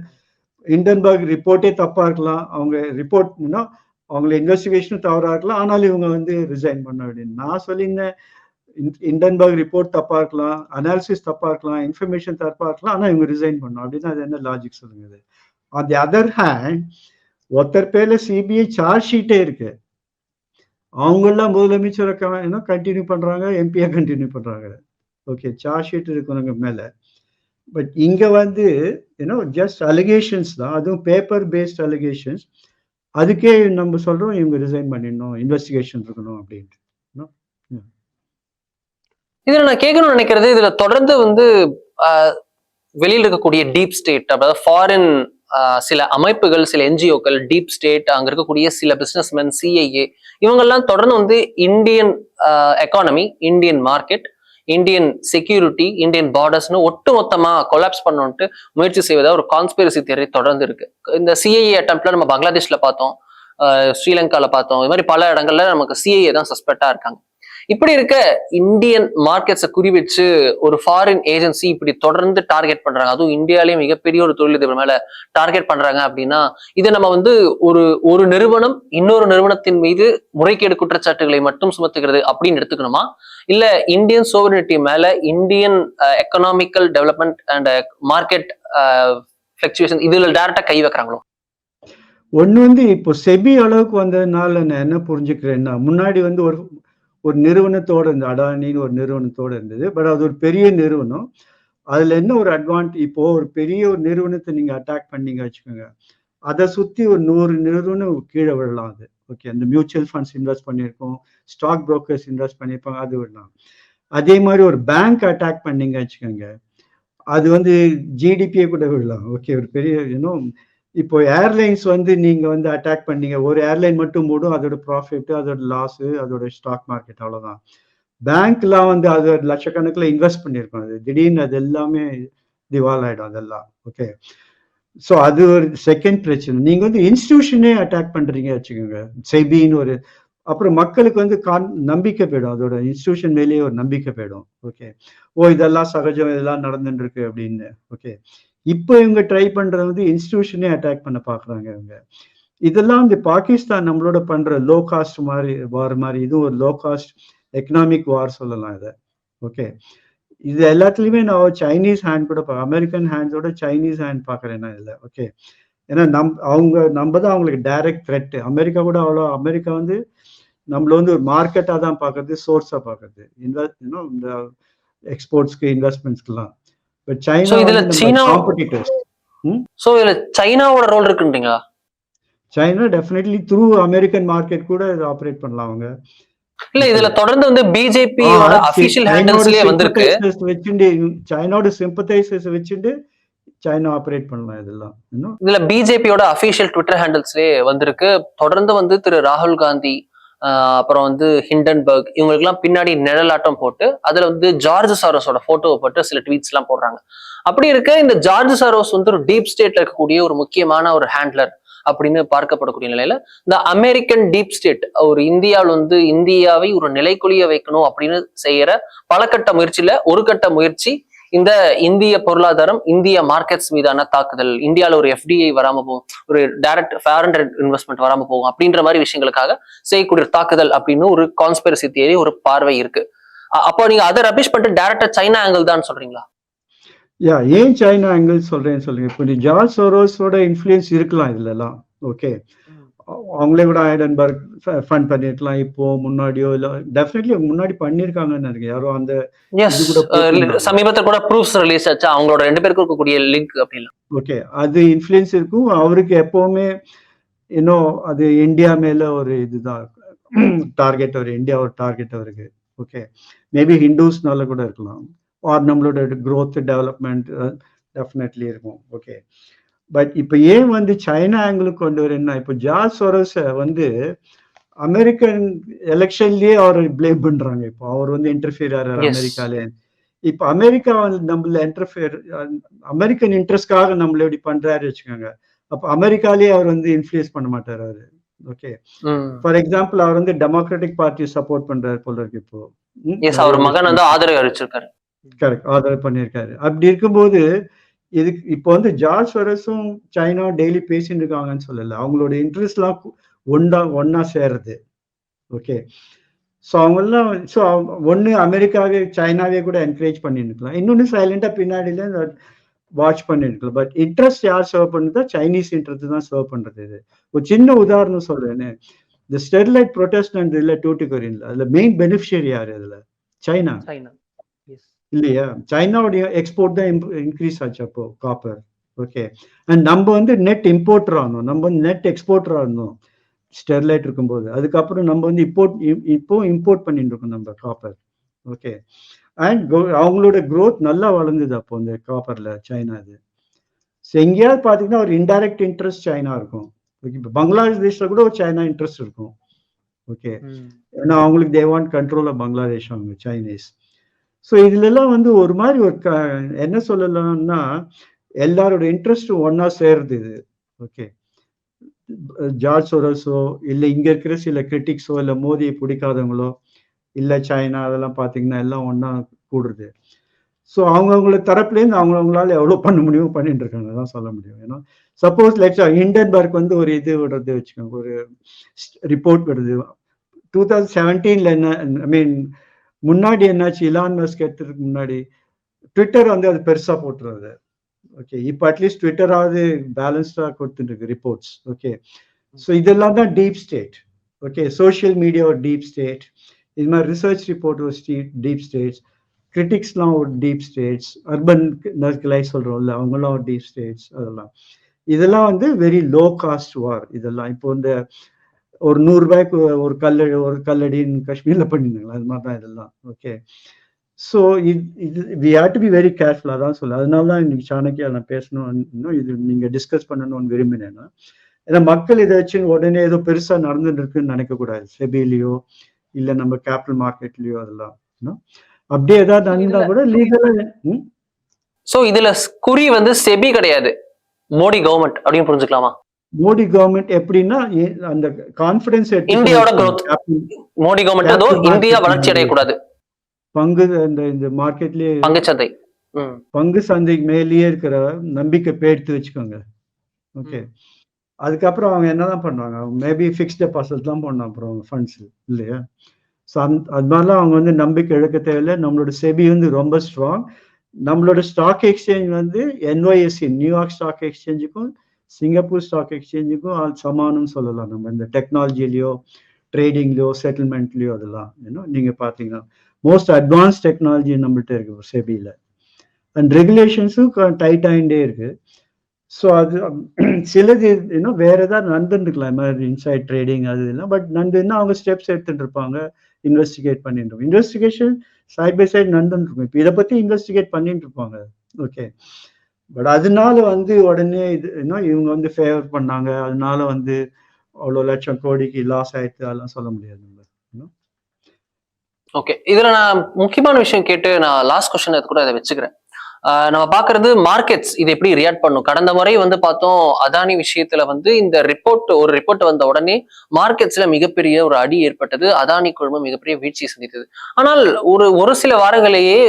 இண்டன்பர்க் ரிப்போர்ட்டே தப்பாக இருக்கலாம். அவங்க ரிப்போர்ட்னா அவங்கள இன்வெஸ்டிகேஷனும் தவறாக இருக்கலாம். ஆனாலும் இவங்க வந்து ரிசைன் பண்ண அப்படின்னு நான் சொல்லியிருந்தேன் இண்டன்பர்க் ரிப்போர்ட் தப்பா இருக்கலாம். அனாலிசிஸ் தப்பாக இருக்கலாம். இன்ஃபர்மேஷன் தப்பா இருக்கலாம். ஆனால் இவங்க ரிசைன் பண்ணோம் அப்படின்னு அது என்ன லாஜிக் சொல்லுங்க? இது ஆன் தி அதர் ஹேண்ட் ஒருத்தர் பேர்ல சிபிஐ சார்ஜ் ஷீட்டே இருக்கு. அவங்கெல்லாம் முதலமைச்சரை கண்டினியூ பண்றாங்க? எம்பியா கண்டினியூ பண்றாங்க. ஓகே சார்ஜ் ஷீட் இருக்கிறவங்க மேல. பட் இங்க வந்து யூனோ ஜஸ்ட் அலிகேஷன்ஸ் தான். அதுவும் பேப்பர் பேஸ்ட் அலிகேஷன்ஸ் அதுக்கே நம்ம சொல்றோம் இவங்க ரிசைன் பண்ணிடணும் இன்வெஸ்டிகேஷன் இருக்கணும் அப்படின்ட்டு. இதில் நான் கேட்கணும்னு நினைக்கிறது இதில் தொடர்ந்து வந்து வெளியில் இருக்கக்கூடிய டீப் ஸ்டேட் அதாவது ஃபாரின் சில அமைப்புகள் சில என்ஜிஓக்கள் டீப் ஸ்டேட் அங்க இருக்கக்கூடிய சில பிசினஸ்மேன் சிஐஏ இவங்கெல்லாம் தொடர்ந்து வந்து Indian economy Indian market Indian security Indian பார்டர்ஸ்னு ஒட்டு மொத்தமா கொலாப்ஸ் பண்ணணும்ட்டு முயற்சி செய்வதா ஒரு கான்ஸ்பிரசி தியரி தொடர்ந்து இருக்கு இந்த சிஐஏ அட்டம்ப்ட்ல நம்ம பங்களாதேஷ்ல பார்த்தோம் ஸ்ரீலங்காவில் பார்த்தோம். இது மாதிரி பல இடங்கள்ல நமக்கு சிஐஏ தான் சஸ்பெக்டா இருக்காங்க. இப்படி இருக்க இந்தியன் மார்க்கெட்ஸை குறிவச்சு ஒரு ஃபாரின் ஏஜென்சி இப்படி தொடர்ந்து டார்கெட் பண்றாங்க. அதுவும் இந்தியாலேயே மிகப்பெரிய ஒரு தொழிலதிபர் மேல டார்கெட் பண்றாங்க அப்படின்னா இதை நம்ம வந்து ஒரு ஒரு நிறுவனம் இன்னொரு நிறுவனத்தின் மீது முறைகேடு குற்றச்சாட்டுகளை மட்டும் சுமத்துகிறது அப்படின்னு எடுத்துக்கணுமா? இல்ல இந்தியன் சோவரினிட்டி மேல Indian economical development and market fluctuation இதுல டேரக்டா கை வைக்கிறாங்களோ? ஒன்று வந்து இப்போ செபி அளவுக்கு வந்ததுனால நான் என்ன புரிஞ்சுக்கிறேன்னா முன்னாடி வந்து ஒரு ஒரு நிறுவனத்தோடு இருந்தது அடானின்னு ஒரு நிறுவனத்தோடு இருந்தது பட் அது ஒரு பெரிய நிறுவனம். அதில் என்ன ஒரு அட்வான்ட் இப்போ ஒரு பெரிய ஒரு நிறுவனத்தை நீங்கள் அட்டாக் பண்ணீங்க வச்சுக்கோங்க அதை சுற்றி ஒரு நூறு நிறுவனம் கீழே விழலாம் அது. ஓகே அந்த மியூச்சுவல் ஃபண்ட்ஸ் இன்வெஸ்ட் பண்ணியிருக்கோம் ஸ்டாக் புரோக்கர்ஸ் இன்வெஸ்ட் பண்ணியிருப்பாங்க அது விடலாம். அதே மாதிரி ஒரு பேங்க் அட்டாக் பண்ணீங்க வச்சுக்கோங்க அது வந்து ஜிடிபியை கூட விடலாம். ஓகே ஒரு பெரிய இன்னும் இப்போ ஏர்லைன்ஸ் வந்து நீங்க வந்து அட்டாக் பண்ணீங்க. ஒரு ஏர்லைன் மட்டும் மூடும் அதோட ப்ராஃபிட் அதோட லாஸ் அதோட ஸ்டாக் மார்க்கெட் அவ்வளவுதான். பேங்க்லாம் வந்து அது லட்சக்கணக்கில் இன்வெஸ்ட் பண்ணியிருக்கோம். அது திடீர்னு அது எல்லாமே திவால் ஆயிடும் அதெல்லாம். ஓகே ஸோ அது ஒரு செகண்ட் பிரச்சனை. நீங்க வந்து இன்ஸ்டிடியூஷனே அட்டாக் பண்றீங்க வச்சுக்கோங்க. செபின்னு ஒரு அப்புறம் மக்களுக்கு வந்து கான் நம்பிக்கை போயிடும். அதோட இன்ஸ்டியூஷன் மேலேயே ஒரு நம்பிக்கை போயிடும். ஓகே ஓ இதெல்லாம் சகஜம் இதெல்லாம் நடந்துட்டு இருக்கு அப்படின்னு. ஓகே இப்போ இவங்க ட்ரை பண்றது வந்து இன்ஸ்டிடியூஷனே அட்டாக் பண்ண பாக்குறாங்க இவங்க. இதெல்லாம் இந்த பாகிஸ்தான் நம்மளோட பண்ற லோ காஸ்ட் மாதிரி வார் மாதிரி இதுவும் ஒரு லோ காஸ்ட் எக்கனாமிக் வார் சொல்லலாம் இதை. ஓகே இது எல்லாத்துலயுமே நான் சைனீஸ் ஹேண்ட் கூட பா அமெரிக்கன் ஹேண்ட்ஸோட சைனீஸ் ஹேண்ட் பாக்குறேன் நான் இதுல. ஓகே ஏன்னா நம் அவங்க நம்ம தான் அவங்களுக்கு டைரக்ட் த்ரெட் அமெரிக்கா கூட அவ்வளோ அமெரிக்கா வந்து நம்மள வந்து ஒரு மார்க்கெட்டா தான் பார்க்கறது சோர்ஸா பார்க்கறது இன்வெஸ்ட் இந்த எக்ஸ்போர்ட்ஸ்க்கு இன்வெஸ்ட்மெண்ட்ஸ்க்குலாம் சைனா இதுல சீனா- சோ இதுல சைனாவோட role இருக்குன்றீங்களா? China definitely through American market கூட இது ஆப்ரேட் பண்ணலாம் அவங்க. இல்ல இதுல தொடர்ந்து வந்து பிஜேபியோட அபிஷியல் ஹேண்டல்ஸ்லயே வந்திருக்கு. வச்சுட்டு சைனாவோட சிம்பத்தைசர்ஸ் வச்சுட்டு சைனா ஆப்ரேட் பண்ணலாம் இதெல்லாம் இதுல பிஜேபியோட அபிஷியல் ட்விட்டர் ஹேண்டில்ஸ்லயே வந்திருக்கு. தொடர்ந்து வந்து திரு ராகுல் காந்தி அப்புறம் வந்து ஹிண்டன்பர்க் இவங்களுக்குலாம் பின்னாடி நிழலாட்டம் போட்டு அதில் வந்து ஜார்ஜ் சாரோஸோட ஃபோட்டோவை போட்டு சில ட்வீட்ஸ்லாம் போடுறாங்க. அப்படி இருக்க இந்த ஜார்ஜ் சாரோஸ் வந்து ஒரு டீப் ஸ்டேட்ல இருக்கக்கூடிய ஒரு முக்கியமான ஒரு ஹேண்ட்லர் அப்படின்னு பார்க்கப்படக்கூடிய நிலையில இந்த அமெரிக்கன் டீப் ஸ்டேட் ஒரு இந்தியாவில் வந்து இந்தியாவை ஒரு நிலைக்குலிய வைக்கணும் அப்படின்னு செய்யற பல கட்ட முயற்சியில ஒரு கட்ட முயற்சி இந்த இந்திய பொருளாதாரம் இந்திய மார்க்கெட்ஸ் மீதான தாக்குதல் இந்தியாவில் ஒரு எஃப்டிஐ வராம போகும் ஒரு டைரக்ட் ஃபாரின் இன்வெஸ்ட்மெண்ட் வராம போகும் அப்படின்ற மாதிரி விஷயங்களுக்காக செய்யக்கூடிய தாக்குதல் அப்படின்னு ஒரு கான்ஸ்பிரசி தியரி ஒரு பார்வை இருக்கு. அப்போ நீங்க அதை ரபிஷ் பண்ணிட்டு டைரக்டா சைனா ஆங்கிள் தான் சொல்றீங்களா? யா ஏன் சைனா ஆங்கிள் சொல்றேன்னு சொல்லுங்க இப்போ ஜார்ஜ் சோரோஸோட இன்ஃப்ளூயன்ஸ் இருக்கலாம் இதுல எல்லாம் ஓகே அவங்களே கூட ஐடன்பர்க் ஃபண்ட் பண்ணிருக்கலாம் இப்போ முன்னாடியோ இல்ல டெஃபினெட்லி முன்னாடி பண்ணிருக்காங்கன்னு நினைக்கிறேன். யாரோ அந்த. சமீபத்தில் கூட ப்ரூஃப்ஸ் ரிலீஸ் ஆச்சு. அவங்களோட ரெண்டு பேருக்கும் இருக்கக்கூடிய லிங்க் அப்படிலாம். ஓகே அது இன்ஃப்ளூயன்ஸ் இருக்கும். அவருக்கு எப்பவுமே இன்னும் அது இந்தியா மேல ஒரு இதுதான். டார்கெட் ஒரு இந்தியா ஒரு டார்கெட் அவருக்கு. ஓகே மேபி ஹிந்துஸ்னால கூட இருக்கலாம். ஆர் நம்மளோட growth டெவலப்மெண்ட் டெஃபினெட்லி இருக்கும். ஓகே பட் இப்போ ஏன் வந்து சைனா ஆங்கிளுக்கு கொண்டு வரேன்னா இப்போ ஜார்ஜ் சொரோஸ வந்து அமெரிக்கன் எலெக்ஷன்லயே அவர் ப்ளேம் பண்றாங்க. இப்போ அவர் வந்து இன்டர்ஃபியர் ஆறாரு. அமெரிக்கால. இப்போ அமெரிக்கா வந்து நம்மள இன்டர்ஃபியர் அமெரிக்கன் இன்ட்ரெஸ்ட்காக நம்மள இப்படி பண்றாரு வச்சுக்கோங்க. அப்ப அமெரிக்காலேயே அவர் வந்து இன்ஃப்ளூயன்ஸ் பண்ண மாட்டாரு அவரு. ஓகே ஃபார் எக்ஸாம்பிள் அவர் வந்து டெமோக்ராட்டிக் பார்ட்டி சப்போர்ட் பண்றாரு போல இருக்கு இப்போ. அவர் மகன் வந்து ஆதரவு அளிச்சிருக்காரு. கரெக்ட் ஆதரவு பண்ணியிருக்காரு அப்படி இருக்கும்போது இதுக்கு இப்போ வந்து ஜார்ஜ் சொரஸும் சைனா டெய்லி பேசிட்டு இருக்காங்கன்னு சொல்லல. அவங்களோட இன்ட்ரெஸ்ட்லாம் ஒன்றா ஒன்னா சேருது ஓகே ஸோ அவங்கெல்லாம் ஸோ ஒன்று அமெரிக்காவே சைனாவே கூட என்கரேஜ் பண்ணிருக்கலாம். இன்னொன்று சைலண்டாக பின்னாடியில வாட்ச் பண்ணிருக்கலாம். பட் இன்ட்ரெஸ்ட் யார் சர்வ் பண்ணுறதா சைனீஸ் இன்ட்ரெஸ்ட் தான் சர்வ் பண்ணுறது இது. ஒரு சின்ன உதாரணம் சொல்றேன்னு இந்த ஸ்டெர்லைட் ப்ரொட்டஸ்டன்ட் இல்லை டூட்டிகோரியன்ல அதில் மெயின் பெனிஃபிஷியரி யார் இதுல சைனா. சைனா. இல்லையா? சைனாவுடைய எக்ஸ்போர்ட் தான் இன்க்ரீஸ் ஆச்சு அப்போ காப்பர் ஓகே அண்ட் நம்ம வந்து நெட் இம்போர்ட்டர் ஆகணும். நம்ம வந்து நெட் எக்ஸ்போர்ட்டர் ஆகணும். ஸ்டெர்லைட் இருக்கும்போது. அதுக்கப்புறம் நம்ம வந்து இம்போர்ட் இப்போ இம்போர்ட் பண்ணிட்டு இருக்கோம் நம்ம காப்பர் ஓகே அண்ட் அவங்களோட growth நல்லா வளர்ந்தது அப்போ இந்த காப்பர்ல சைனா இது. ஸோ எங்கேயாவது பார்த்தீங்கன்னா ஒரு இன்டைரக்ட் இன்ட்ரெஸ்ட் சைனா இருக்கும். ஓகே இப்போ பங்களாதேஷ்ல கூட ஒரு சைனா இன்ட்ரெஸ்ட் இருக்கும். ஓகே ஏன்னா அவங்களுக்கு they want control of Bangladesh அவங்க சைனீஸ் ஸோ இதுலலாம் வந்து ஒரு மாதிரி ஒரு க என்ன சொல்லலாம்னா எல்லாரோட இன்ட்ரெஸ்ட்டும் ஒன்றா சேருது இது. ஓகே ஜார்ஜ் சோரஸோ இல்லை இங்கே இருக்கிற சில கிரிட்டிக்ஸோ இல்லை மோதியை பிடிக்காதவங்களோ இல்லை சைனா அதெல்லாம் பார்த்தீங்கன்னா எல்லாம் ஒன்றா கூடுறது. ஸோ அவங்கவுங்கள தரப்புலேருந்து அவங்கவுங்களால எவ்வளோ பண்ண முடியுமோ பண்ணிட்டு இருக்காங்க. தான் சொல்ல முடியும். ஏன்னா சப்போஸ் லைக் ஹிண்டன்பர்க் வந்து ஒரு இது விடுறது வச்சுக்கோங்க. ஒரு ரிப்போர்ட் விடுது டூ தௌசண்ட் செவன்டீனில் என்ன ஐ மீன் முன்னாடி என்னாச்சு? இலான் மஸ்க் எடுத்ததுக்கு முன்னாடி. ட்விட்டர் வந்து அது பெருசாக போட்டுருது ஓகே இப்போ அட்லீஸ்ட் ட்விட்டராவது பேலன்ஸ்டாக கொடுத்துட்டு ரிப்போர்ட்ஸ் ஓகே ஸோ இதெல்லாம் தான் deep state okay social media ஒரு டீப் ஸ்டேட் இது மாதிரி ரிசர்ச் ரிப்போர்ட் ஒரு ஸ்டீட் டீப் ஸ்டேட்ஸ் கிரிட்டிக்ஸ்லாம் ஒரு டீப் ஸ்டேட்ஸ் அர்பன் நர்க்கலைஸ் சொல்கிறோம்ல அவங்களாம் ஒரு டீப் ஸ்டேட்ஸ் அதெல்லாம். இதெல்லாம் வந்து வெரி லோ காஸ்ட் வார் இதெல்லாம் இப்போ இந்த ஒரு நூறு ரூபாய்க்கு ஒரு கல்லடி ஒரு கல்லடின்னு காஷ்மீர்ல பண்ணிருந்தாங்களா? அது மாதிரி தான் இதெல்லாம். ஓகே ஸோ இது இது we have to be very கேர்ஃபுல்லாக தான் சொல்ல அதனால தான் இன்னைக்கு சாணக்கியா நான் பேசணும் இது நீங்க டிஸ்கஸ் பண்ணணும்னு விரும்பினேன்னா ஏன்னா மக்கள் இதை வச்சு உடனே ஏதோ பெருசா நடந்துட்டு இருக்குன்னு நினைக்கக்கூடாது. செபிலியோ இல்லை நம்ம கேபிட்டல் மார்க்கெட்லயோ அதெல்லாம். அப்படியே ஏதாவது நடந்தா கூட லீகலா சோ இதுல குறி வந்து செபி கிடையாது. மோடி கவர்மெண்ட் அப்படின்னு புரிஞ்சுக்கலாமா? மோடி கவர்மெண்ட் எப்படின்னா அந்த கான்பிடன்ஸ் இந்தியாவோட. மோடி கவர்மெண்ட் Capital இந்தியா வளர்ச்சி அடையக்கூடாது. பங்கு இந்த இந்த மார்க்கெட்லயே பங்குச்சந்தை ம். பங்கு சந்தைக்கு மேலேயே இருக்கிற நம்பிக்கை பேர்த்து வச்சுக்கோங்க. ஓகே. அதுக்கப்புறம் அவங்க என்னதான் பண்ணுவாங்க? அவங்க மேபி ஃபிக்ஸ்ட் டெபாசிட் தான் பண்ணணும் அப்புறம் அவங்க ஃபண்ட்ஸ் இல்லையா? ஸோ அந் அது மாதிரிலாம் அவங்க வந்து நம்பிக்கை இழக்க தேவையில்லை. நம்மளோட செபி வந்து ரொம்ப ஸ்ட்ராங் நம்மளோட ஸ்டாக் எக்ஸ்சேஞ்ச் வந்து என்ஒய்எஸ்சி நியூயார்க் ஸ்டாக் எக்ஸ்சேஞ்சுக்கும் சிங்கப்பூர் ஸ்டாக் எக்ஸ்சேஞ்சுக்கும் அது சமானம்னு சொல்லலாம். நம்ம இந்த டெக்னாலஜிலையோ ட்ரேடிங்லையோ செட்டில்மெண்ட்லையோ அதெல்லாம் ஏன்னா நீங்கள் பார்த்தீங்கன்னா மோஸ்ட் அட்வான்ஸ் டெக்னாலஜி நம்மள்ட்ட இருக்கு செபியில். அண்ட் ரெகுலேஷன்ஸும் டைட் ஆகிட்டே இருக்கு. ஸோ அது சிலது இன்னும் வேற ஏதாவது நடந்துருக்கலாம். மாதிரி இன்சைட் ட்ரேடிங் அது இதெல்லாம் பட் நடந்துன்னா அவங்க ஸ்டெப்ஸ் எடுத்துட்டு இருப்பாங்க. இன்வெஸ்டிகேட் பண்ணிட்டு இருப்போம் இன்வெஸ்டிகேஷன் சைட் பை சைடு நடந்துட்டு இருக்கும் இப்போ இதை பத்தி இன்வெஸ்டிகேட் பண்ணிட்டு இருப்பாங்க. ஓகே பட் அதனால வந்து உடனே இது இன்னும் இவங்க வந்து ஃபேவர் பண்ணாங்க. அதனால வந்து அவ்வளோ லட்சம் கோடிக்கு லாஸ் ஆயிடுச்சு அதெல்லாம் சொல்ல முடியாது ஓகே இதுல நான் முக்கியமான விஷயம் கேட்டு நான் லாஸ்ட் கொஸ்டின் அது கூட அதை வச்சுக்கிறேன். நம்ம பாக்குறது மார்க்கெட்ஸ் இது எப்படி ரியாக்ட் பண்ணும்? கடந்த முறை வந்து பார்த்தோம் அதானி விஷயத்துல வந்து இந்த ரிப்போர்ட் ஒரு ரிப்போர்ட் வந்த உடனே மார்க்கெட்ஸ்ல மிகப்பெரிய ஒரு அடி ஏற்பட்டது. அதானி குழுமம் மிகப்பெரிய வீழ்ச்சி சந்தித்தது. ஆனால் ஒரு ஒரு சில வாரங்களையே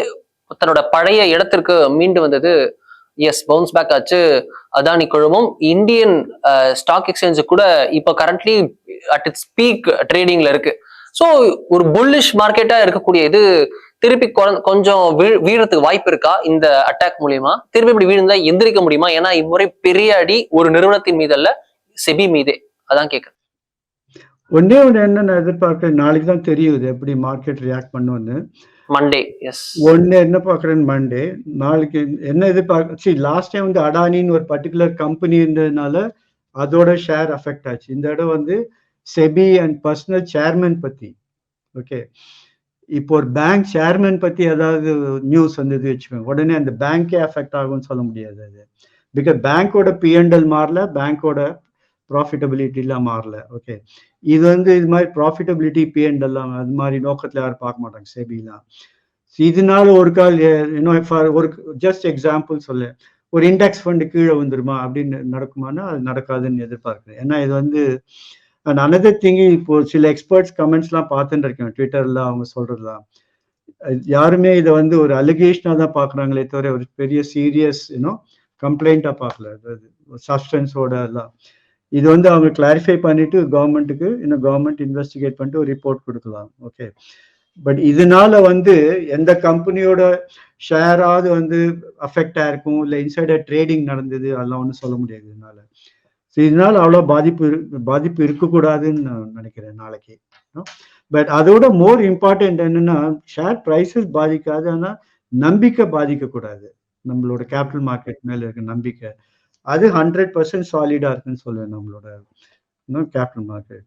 தன்னோட பழைய இடத்திற்கு மீண்டு வந்தது எஸ் பவுன்ஸ் பேக் ஆச்சு. அதானி குழுமம். இந்தியன் ஸ்டாக் எக்ஸ்சேஞ்சு கூட இப்போ கரண்ட்லி அட் இட்ஸ் பீக் ட்ரேடிங்ல இருக்கு. ஸோ ஒரு புல்லிஷ் மார்க்கெட்டா இருக்கக்கூடிய இது திருப்பி கொ- கொஞ்சம் வீழ் வீழறதுக்கு வாய்ப்பு இருக்கா? இந்த அட்டாக் மூலியமா. திருப்பி இப்படி வீழ்ந்தா எந்திரிக்க முடியுமா? ஏன்னா இம்முறை பெரிய அடி ஒரு நிறுவனத்தின் மீது அல்ல செபி மீதே. அதான் கேட்குறேன் ஒன்னே ஒன்று என்ன நான் எதிர்பார்க்கிறேன் நாளைக்கு தான் தெரியும் இது எப்படி மார்க்கெட் ரியாக்ட் பண்ணுன்னு மண்டே எஸ் ஒன்னு என்ன பார்க்குறேன் மண்டே நாளைக்கு என்ன எதிர்பார்க்க சரி லாஸ்ட் டைம் வந்து அடானின்னு ஒரு பர்டிகுலர் கம்பெனி இருந்ததுனால அதோட ஷேர் அஃபெக்ட் ஆச்சு. இந்த இடம் வந்து செபி அண்ட் பர்சனல் சேர்மன் பத்தி ஓகே இப்போ ஒரு பேங்க் சேர்மன் பத்தி ஏதாவது நியூஸ் வந்தது வச்சுக்கோங்க. உடனே அந்த பேங்க்கே அஃபெக்ட் ஆகும்னு சொல்ல முடியாது அது. பிகாஸ் பேங்க்கோட பிஎன்எல் மாறல பேங்க்கோட ப்ராஃபிட்டபிலிட்டிலாம் மாறல ஓகே இது வந்து இது மாதிரி ப்ராஃபிட்டபிலிட்டி பிஎன்எல்லாம் அது மாதிரி நோக்கத்தில் யாரும் பார்க்க மாட்டாங்க செபிலாம் இதனால ஒரு கால் இன்னும் ஃபார் ஒரு ஜஸ்ட் எக்ஸாம்பிள் சொல்ல. ஒரு இண்டெக்ஸ் ஃபண்டு கீழே வந்துருமா அப்படின்னு நடக்குமானா அது நடக்காதுன்னு எதிர்பார்க்குறேன். ஏன்னா இது வந்து அண்ட் அனதர் திங் இப்போ சில எக்ஸ்பர்ட்ஸ் கமெண்ட்ஸ்லாம் பார்த்துட்டு இருக்கேன். ட்விட்டர்ல அவங்க சொல்றதுலாம் யாருமே இதை வந்து ஒரு அலிகேஷனாக தான் பார்க்குறாங்களே தவிர ஒரு பெரிய சீரியஸ் இன்னும் கம்ப்ளைண்ட்டாக பார்க்கல. சஸ்பென்ஸோட எல்லாம். இது வந்து அவங்க கிளாரிஃபை பண்ணிட்டு கவர்மெண்ட்டுக்கு இன்னும் கவர்மெண்ட் இன்வெஸ்டிகேட் பண்ணிட்டு ஒரு ரிப்போர்ட் கொடுக்கலாம். ஓகே பட் இதனால வந்து எந்த கம்பெனியோட ஷேராவது வந்து அஃபெக்ட் ஆயிருக்கும் இல்லை இன்சைடர் ட்ரேடிங் நடந்தது அதெல்லாம் ஒன்றும் சொல்ல முடியாது இதனால. ஸோ இதனால அவ்வளோ பாதிப்பு பாதிப்பு இருக்கக்கூடாதுன்னு நான் நினைக்கிறேன் நாளைக்கு. பட் அதோட மோர் இம்பார்ட்டன்ட் என்னன்னா ஷேர் ப்ரைஸஸ் பாதிக்காது ஆனால் நம்பிக்கை பாதிக்கக்கூடாது. நம்மளோட கேபிட்டல் மார்க்கெட் மேலே இருக்க நம்பிக்கை. அது ஹண்ட்ரட் பர்சன்ட் சாலிடா இருக்குன்னு சொல்லுவேன் நம்மளோட கேபிட்டல் மார்க்கெட்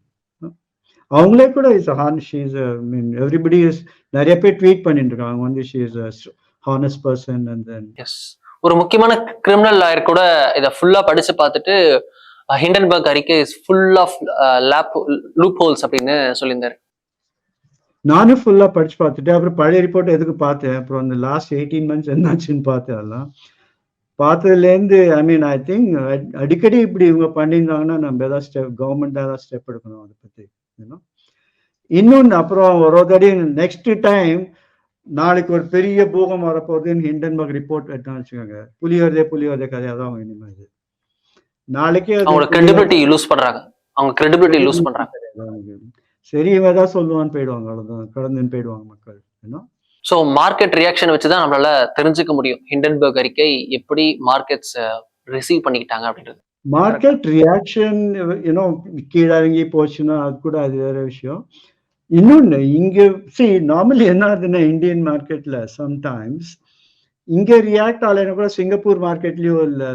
அவங்களே கூட இஸ் ஹான் ஷீஸ் மீன் எவ்ரிபடி இஸ் நிறைய பேர் ட்வீட் பண்ணிட்டு இருக்காங்க. வந்து she is honest person and then yes ஒரு முக்கியமான கிரிமினல் லாயர் கூட இதை ஃபுல்லா படிச்சு பார்த்துட்டு ஹிண்டன்பர்க் அறிக்கை is full of lab loop holes அப்படின்னு சொல்லியிருந்தாரு. நானும் ஃபுல்லா படிச்சு பார்த்துட்டு அப்புறம் பழைய ரிப்போர்ட் எதுக்கு பார்த்தேன்? அப்புறம் அந்த லாஸ்ட் எயிட்டீன் மந்த்ஸ் என்னாச்சுன்னு பார்த்தேன் அதெல்லாம். பார்த்ததுலேருந்து ஐ மீன் ஐ திங்க் அடிக்கடி இப்படி இவங்க பண்ணியிருந்தாங்கன்னா நம்ம ஏதாவது ஸ்டெப் கவர்மெண்ட் ஏதாவது ஸ்டெப் எடுக்கணும் அதை பற்றி ஏன்னா இன்னொன்று அப்புறம் ஒரு தடி நெக்ஸ்ட் டைம் நாளைக்கு ஒரு பெரிய பூகம் வரப்போகுதுன்னு ஹிண்டன்பர்க் ரிப்போர்ட் எடுத்தான்னு வச்சுக்கோங்க. புலியோதே புலியோதே கதையாக தான் அவங்க இனிமே இது. நாளைக்கே அவங்களோட கிரெடிபிலிட்டி லூஸ் பண்றாங்க. அவங்க கிரெடிபிலிட்டி லூஸ் பண்றாங்க. சரி இவன் ஏதாவது சொல்லுவான்னு போயிடுவாங்க அவ்வளோதான் கடந்துன்னு போயிடுவாங்க மக்கள் ஏன்னா ஸோ மார்க்கெட் ரியாக்ஷன் வச்சு தான் நம்மளால தெரிஞ்சுக்க முடியும். ஹிண்டன்பர்க் அறிக்கை எப்படி மார்க்கெட்ஸ் ரிசீவ் பண்ணிக்கிட்டாங்க அப்படின்றது. மார்க்கெட் ரியாக்ஷன் யூனோ கீழே இறங்கி போச்சுன்னா அது கூட அது வேற விஷயம். இன்னொன்று இங்க சி நார்மலி என்ன ஆகுதுன்னா இந்தியன் மார்க்கெட்ல சம்டைம்ஸ் இங்க ரியாக்ட் ஆகலைன்னா கூட சிங்கப்பூர் மார்க்கெட்லயோ இல்லை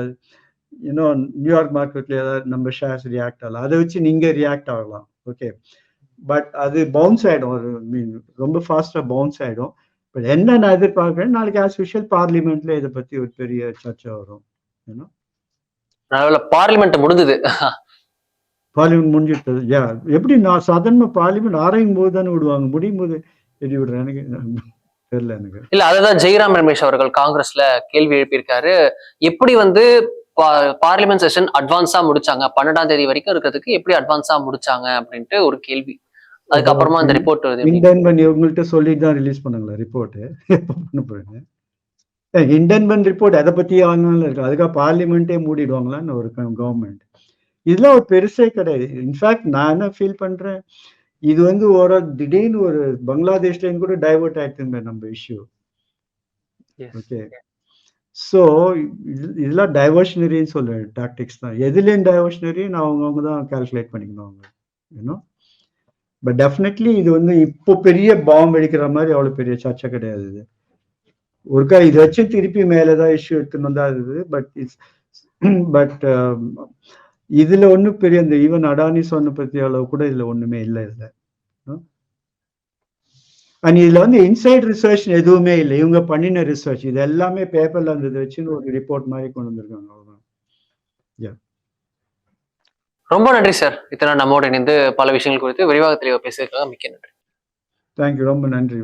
இன்னும் நியூயார்க் மார்க்கெட்லேயோ ஏதாவது நம்ம ஷேர்ஸ் ரியாக்ட் ஆகலாம். அதை வச்சு நீங்க ரியாக்ட் ஆகலாம். ஓகே பட் அது பவுன்ஸ் ஆயிடும். ஒரு மீன் ரொம்ப ஃபாஸ்டா பவுன்ஸ் ஆயிடும். பட் என்ன நான் எதிர்பார்க்குறேன்? நாளைக்கு ஆஸ் யூஷுவல் பார்லிமெண்ட்ல இதை பத்தி ஒரு பெரிய சர்ச்சை வரும். ஏன்னா பார்லிமெண்ட் முடிஞ்சது. பார்லிமெண்ட் முடிஞ்சிட்டது. யா எப்படி நான் சாதாரண பார்லிமெண்ட் ஆராயும் போது தானே விடுவாங்க? முடியும் போது எடி விடுறேன். எனக்கு தெரியல எனக்கு. இல்ல அதுதான் ஜெய்ராம் ரமேஷ் அவர்கள் காங்கிரஸ்ல கேள்வி எழுப்பியிருக்காரு. எப்படி வந்து பார்லிமெண்ட் செஷன் அட்வான்ஸா முடிச்சாங்க? பன்னெண்டாம் தேதி வரைக்கும் இருக்கிறதுக்கு எப்படி அட்வான்ஸா முடிச்சாங்க? அப்படின்ட்டு ஒரு கேள்வி. அதுக்கப்புறமா அந்த ரிப்போர்ட் வருது. இண்டன்பன் இவங்கள்ட்ட சொல்லிட்டு தான் ரிலீஸ் பண்ணாங்களா ரிப்போர்ட் எப்போ பண்ண போறீங்க இண்டன்பன் ரிப்போர்ட் அதை பத்தி ஆனாலும் இருக்கு? அதுக்காக பார்லிமெண்ட்டே மூடிடுவாங்களான்னு ஒரு கவர்மெண்ட் இதெல்லாம் ஒரு பெருசே கிடையாது. இன்ஃபேக்ட் நான் என்ன ஃபீல் பண்றேன்? இது வந்து ஒரு திடீர்னு ஒரு பங்களாதேஷ்லேருந்து கூட டைவர்ட் ஆயிடுச்சுங்க நம்ம இஷ்யூ ஓகே ஸோ இதெல்லாம் டைவர்ஷனரின்னு சொல்லுவேன் டாக்டிக்ஸ் தான். எதுலேயும் டைவர்ஷனரின்னு அவங்கவுங்க தான் கால்குலேட் பண்ணிக்கணும் அவங்க யூனோ பட் டெஃபினெட்லி இது வந்து இப்போ பெரிய பாம்பு வெடிக்கிற மாதிரி அவ்வளோ பெரிய சர்ச்சை கிடையாது இது. ஒருக்கா இதை வச்சு திருப்பி மேலே தான் இஷ்யூ எடுத்துன்னு வந்தா இது பட் இட்ஸ் பட் இதுல ஒன்றும் பெரிய இந்த ஈவன் அடானி சொன்ன பத்தி அளவு கூட இதுல ஒண்ணுமே இல்லை இதுல. அண்ட் இதுல வந்து இன்சைட் ரிசர்ச் எதுவுமே இல்லை. இவங்க பண்ணின ரிசர்ச் இது எல்லாமே பேப்பர்ல இருந்தது வச்சுன்னு ஒரு ரிப்போர்ட் மாதிரி கொண்டு வந்திருக்காங்க. ரொம்ப நன்றி சார் இத்தனை நம்மோடு இணைந்து பல விஷயங்கள் குறித்து விரிவாக தெளிவாக பேசுறதுக்காக மிக்க நன்றி. தேங்க்யூ ரொம்ப நன்றி.